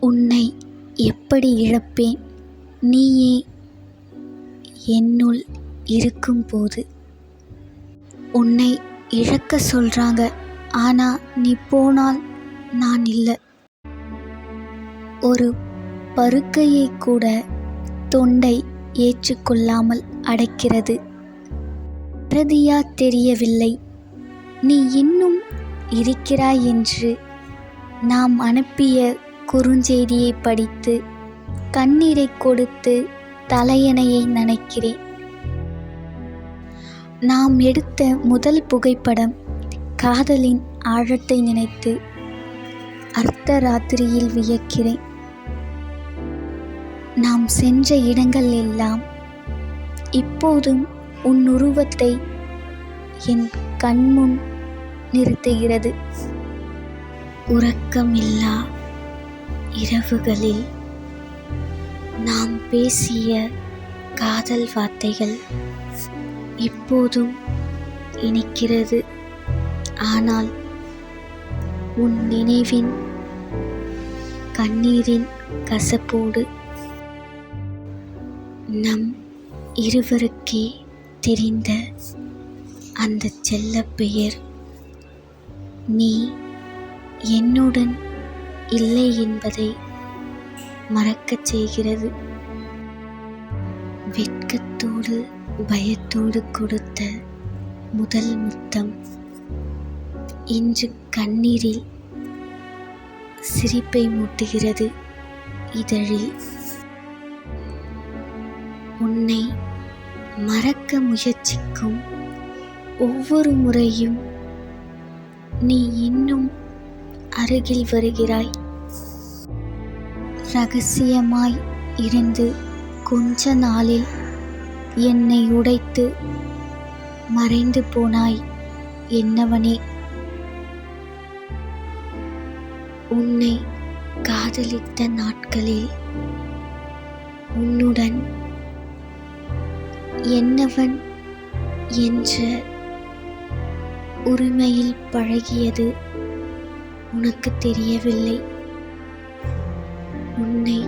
உன்னை எப்படி இழப்பேன்? நீயே என்னுள் இருக்கும்போது. உன்னை இழக்க சொல்கிறாங்க ஆனால் நீ போனால் நான் இல்லை. ஒரு பருக்கையை கூட தொண்டை ஏற்றுக்கொள்ளாமல் அடைக்கிறது. பிரதியா தெரியவில்லை. நீ இன்னும் இருக்கிறாய் என்று நாம் அனுப்பிய குறுஞ்செய்தியை படித்து கண்ணீரை கொடுத்து தலையணையை நனைக்கிறேன். நாம் எடுத்த முதல் புகைப்படம் காதலின் ஆழத்தை நினைத்து அர்த்த ராத்திரியில் வியக்கிறேன். நாம் சென்ற இடங்கள் எல்லாம் இப்போதும் உன் உருவத்தை என் கண்முன் நிறுத்துகிறது. உறக்கமில்லா இரவுகளில் நாம் பேசிய காதல் வார்த்தைகள் இப்போதும் இனிக்கிறது ஆனால் உன் நினைவின் கண்ணீரின் கசப்போடு நம் இருவருக்கே தெரிந்த அந்த செல்ல பெயர் நீ என்னுடன் இல்லை என்பதை மறக்கச் செய்கிறது. வெட்கத்தோடு பயத்தோடு கொடுத்த முதல் முத்தம் இன்று கண்ணீரில் சிரிப்பை மூட்டுகிறது இதழில். உன்னை மறக்க முயற்சிக்கும் ஒவ்வொரு முறையும் நீ இன்னும் அருகில் வருகிறாய். ரகசியமாய் இருந்து கொஞ்ச நாளில் என்னை உடைத்து மறைந்து போனாய் என்னவனே. உன்னை காதலித்த நாட்களில் உன்னுடன் என்னவன் என்ற உரிமையில் பழகியது உனக்கு தெரியவில்லை. உன்னை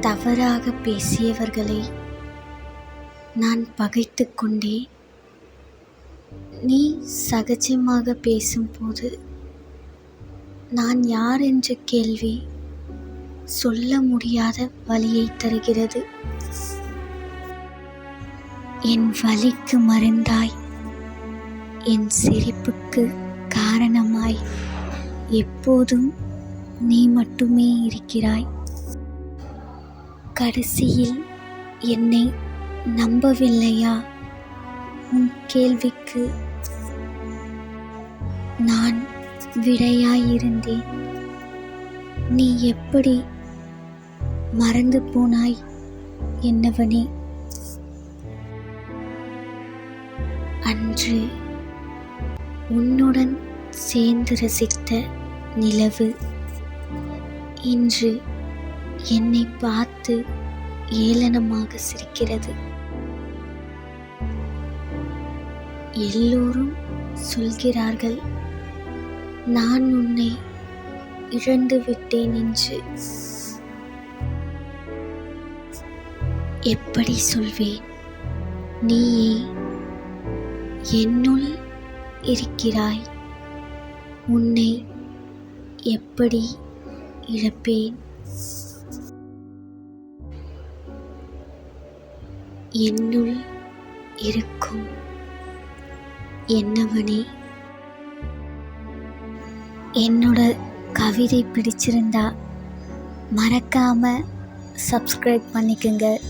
தவறாக பேசியவர்களை நான் பகைத்து கொண்டே நீ சகஜமாக பேசும்போது நான் யார் என்ற கேள்வி சொல்ல முடியாத வழியை தருகிறது. என் வலிக்கு மருந்தாய். என் சிரிப்புக்கு காரணமாய். எப்போதும் நீ மட்டுமே இருக்கிறாய். கடைசியில் என்னை நம்பவில்லையா? உன் கேள்விக்கு நான் விடையாயிருந்தேன். நீ எப்படி மறந்து போனாய் என்னவனே? அன்று உன்னுடன் சேர்ந்து ரசித்த நிலவு. இன்று என்னை பார்த்து ஏளனமாக சிரிக்கிறது. எல்லோரும் சொல்கிறார்கள் நான் உன்னை இழந்து விட்டேன் என்று. எப்படி சொல்வேன்? நீயே என்னுள் இருக்கிறாய். உன்னை எப்படி இழப்பேன்? என்னுள் இருக்கும் என்னவனே? என்னோட கவிதை பிடிச்சிருந்தா மறக்காம சப்ஸ்கிரைப் பண்ணிக்கோங்க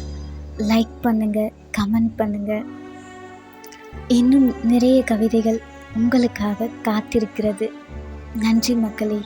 லைக் பண்ணுங்க கமெண்ட் பண்ணுங்க. இன்னும் நிறைய கவிதைகள் உங்களுக்காக காத்திருக்கிறது. நன்றி மக்களே.